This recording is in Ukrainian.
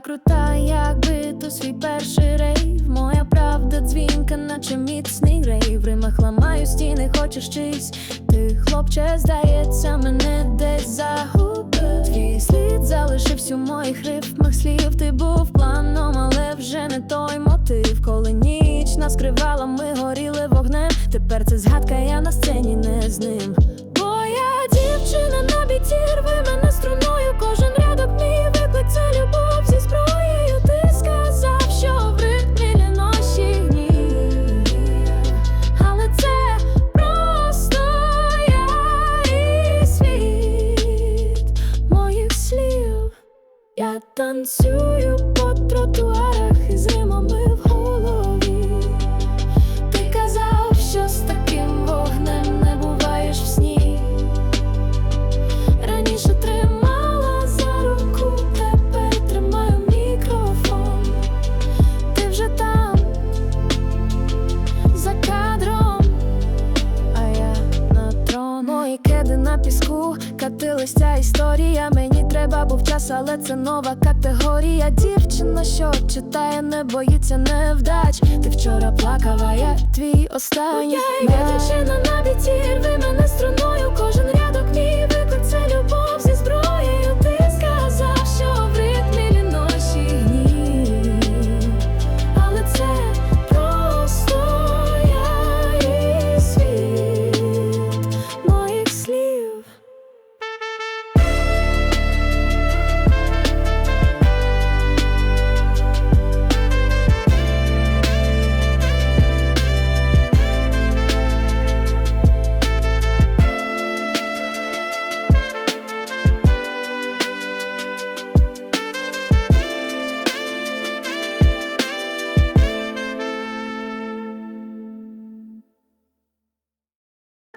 крута, якби то свій перший рейв. Моя правда дзвінка, наче міцний рейв. В римах ламаю стіни, хочеш чись. Ти, хлопче, здається, мене десь загубив. Твій слід залишився у моїх рифмах слів. Ти був планом, але вже не той мотив. Коли ніч нас кривала, ми горіли вогнем. Тепер це згадка, я на сцені не з ним. Танцюю по тротуарах із римами в голові. Ти казав, що з таким вогнем не буваєш в сні. Раніше тримала за руку, тепер тримаю мікрофон. Ти вже там, за кадром, а я на трон. Мої кеди на піску, катилась ця історія. Мені треба був час, але це нова категорія. Дівчина, що читає, не боїться невдач. Ти вчора плакала, як я твій останній. Я дівчина